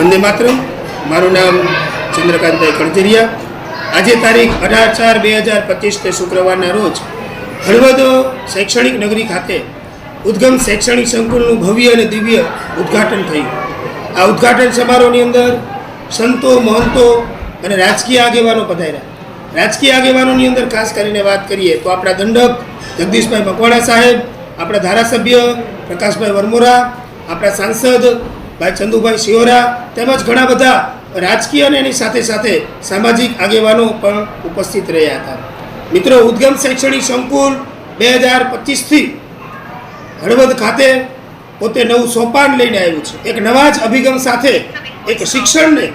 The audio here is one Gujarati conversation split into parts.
વંદે માતરમ. મારું નામ ચંદ્રકાંતભાઈ કણજરિયા આજે તારીખ અઢાર ચાર બે હજાર પચીસને શુક્રવારના રોજ હળવદો શૈક્ષણિક નગરી ખાતે ઉદ્ગમ શૈક્ષણિક સંકુલનું ભવ્ય અને દિવ્ય ઉદ્ઘાટન થયું. આ ઉદ્ઘાટન સમારોહની અંદર સંતો, મહંતો અને રાજકીય આગેવાનો પધાર્યા. રાજકીય આગેવાનોની અંદર ખાસ કરીને વાત કરીએ તો આપણા દંડક જગદીશભાઈ મકવાણા સાહેબ, આપણા ધારાસભ્ય પ્રકાશભાઈ વરમોરા, આપણા સાંસદ ભાઈ ચંદુભાઈ શિવરા તેમજ ઘણા બધા રાજકીય અને એની સાથે સાથે સામાજિક આગેવાનો પણ ઉપસ્થિત રહ્યા હતા. મિત્રો, ઉદ્ગમ શૈક્ષણિક સંકુલ બે હજાર પચીસથી હળવદ ખાતે પોતે નવું સોપાન લઈને આવ્યું છે. એક નવા જ અભિગમ સાથે એક શિક્ષણને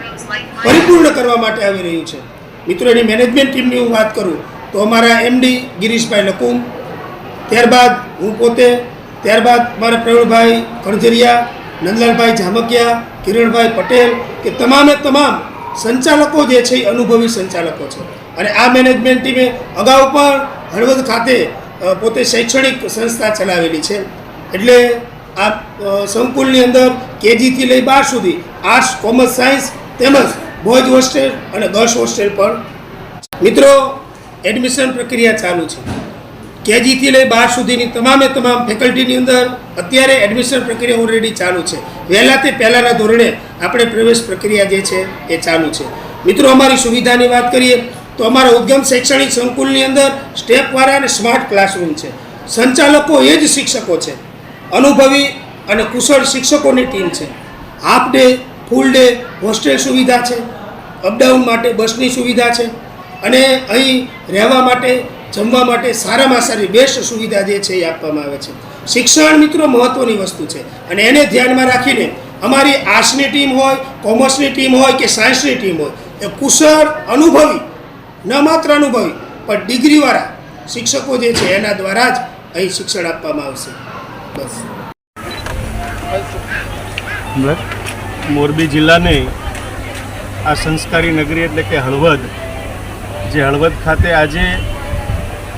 પરિપૂર્ણ કરવા માટે આવી રહ્યું છે. મિત્રો, એની મેનેજમેન્ટ ટીમની હું વાત કરું તો અમારા એમડી ગિરીશભાઈ લકુમ ત્યારબાદ હું પોતે, ત્યારબાદ મારા પ્રવીણભાઈ કણજરિયા નંદલાલભાઈ જામકિયા, કિરણભાઈ પટેલ કે તમામે તમામ સંચાલકો જે છે એ અનુભવી સંચાલકો છે. અને આ મેનેજમેન્ટ ટીમે અગાઉ પણ હળવદ ખાતે પોતે શૈક્ષણિક સંસ્થા ચલાવેલી છે. એટલે આ સંકુલની અંદર કેજીથી લઈ બાર સુધી આર્ટ્સ કોમર્સ સાયન્સ તેમજ બોયઝ હોસ્ટેલ અને ગર્લ્સ હોસ્ટેલ પણ મિત્રો એડમિશન પ્રક્રિયા ચાલુ છે. કેજીથી લઈ બાર સુધીની તમામે તમામ ફેકલ્ટીની અંદર અત્યારે એડમિશન પ્રક્રિયા ઓલરેડી ચાલુ છે. વહેલા તે પહેલાંના ધોરણે આપણે પ્રવેશ પ્રક્રિયા જે છે એ ચાલુ છે. મિત્રો, અમારી સુવિધાની વાત કરીએ તો અમારા ઉદ્ગમ શૈક્ષણિક સંકુલની અંદર સ્ટેપવાળા અને સ્માર્ટ ક્લાસરૂમ છે. સંચાલકો એ જ શિક્ષકો છે. અનુભવી અને કુશળ શિક્ષકોની ટીમ છે. Half day full day hostel સુવિધા છે. અપડાઉન માટે બસની સુવિધા છે. અને અહીં રહેવા માટે જમવા માટે સારામાં સારી બેસ્ટ સુવિધા જે છે એ આપવામાં આવે છે. શિક્ષણ મિત્રો મહત્ત્વની વસ્તુ છે. અને એને ધ્યાનમાં રાખીને અમારી આર્ટ્સની ટીમ હોય, કોમર્સની ટીમ હોય કે સાયન્સની ટીમ હોય, એ કુશળ, અનુભવી, ન માત્ર અનુભવી, પણ ડિગ્રીવાળા શિક્ષકો જે છે એના દ્વારા જ અહીં શિક્ષણ આપવામાં આવશે. બસ. મોરબી જિલ્લાની આ સંસ્કારી નગરી એટલે કે હળવદ, જે હળવદ ખાતે આજે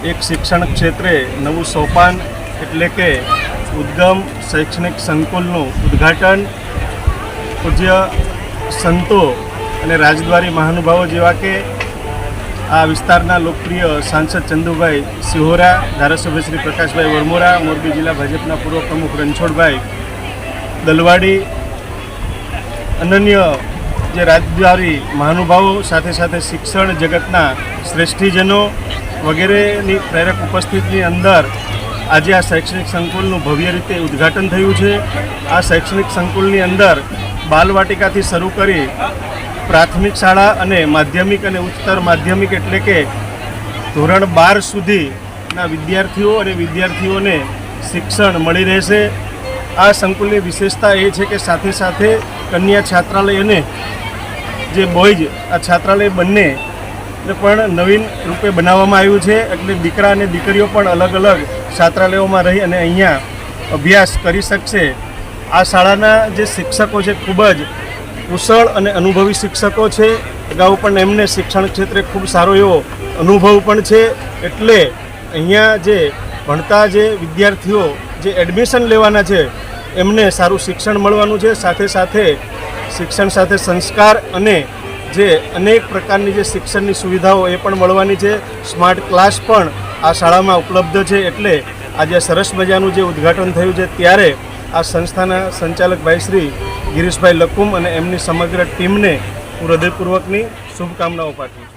એક શિક્ષણ ક્ષેત્રે નવું સોપાન એટલે કે ઉદ્ગમ શૈક્ષણિક સંકુલનું ઉદ્ઘાટન, પૂજ્ય સંતો અને રાજદ્વારી મહાનુભાવો જેવા કે આ વિસ્તારના લોકપ્રિય સાંસદ ચંદુભાઈ સિહોરા, ધારાસભ્ય શ્રી પ્રકાશભાઈ વરમોરા, મોરબી જિલ્લા ભાજપના પૂર્વ પ્રમુખ રણછોડભાઈ દલવાડી, અનન્ય જે રાજદ્વારી મહાનુભાવો સાથે સાથે શિક્ષણ જગતના શ્રેષ્ઠીજનો વગેરેની પ્રેરક ઉપસ્થિતિની અંદર આજે આ શૈક્ષણિક સંકુલનું ભવ્ય રીતે ઉદ્ઘાટન થયું છે. આ શૈક્ષણિક સંકુલની અંદર બાલવાટિકાથી શરૂ કરી પ્રાથમિક શાળા અને માધ્યમિક અને ઉચ્ચતર માધ્યમિક એટલે કે ધોરણ બાર સુધીના વિદ્યાર્થીઓ અને વિદ્યાર્થીઓને શિક્ષણ મળી રહેશે. આ સંકુલની વિશેષતા એ છે કે સાથે સાથે કન્યા છાત્રાલય અને જે બોયઝ, આ છાત્રાલય બંને ને પણ નવીન રૂપે બનાવવામાં આવ્યું છે. એટલે દીકરા અને દીકરીઓ પણ અલગ અલગ છાત્રાલયોમાં રહી અને અહીંયા અભ્યાસ કરી શકશે. આ શાળાના જે શિક્ષકો છે, ખૂબ જ કુશળ અને અનુભવી શિક્ષકો છે. અગાઉ પણ એમને શિક્ષણ ક્ષેત્રે ખૂબ સારો એવો અનુભવ પણ છે. એટલે અહીંયા જે ભણતા જે વિદ્યાર્થીઓ જે એડમિશન લેવાના છે, એમને સારું શિક્ષણ મળવાનું છે. સાથે સાથે શિક્ષણ સાથે સંસ્કાર અને જે અનેક પ્રકારની જે શિક્ષણની સુવિધાઓ એ પણ મળવાની છે. સ્માર્ટ ક્લાસ પણ આ શાળામાં ઉપલબ્ધ છે એટલે આજે સરસ મજાનું જે ઉદ્ઘાટન થયું છે ત્યારે આ સંસ્થાના સંચાલક ભાઈ શ્રી ગિરીશભાઈ લકુમ અને એમની સમગ્ર ટીમને હું હૃદયપૂર્વકની શુભકામનાઓ પાઠવું છું.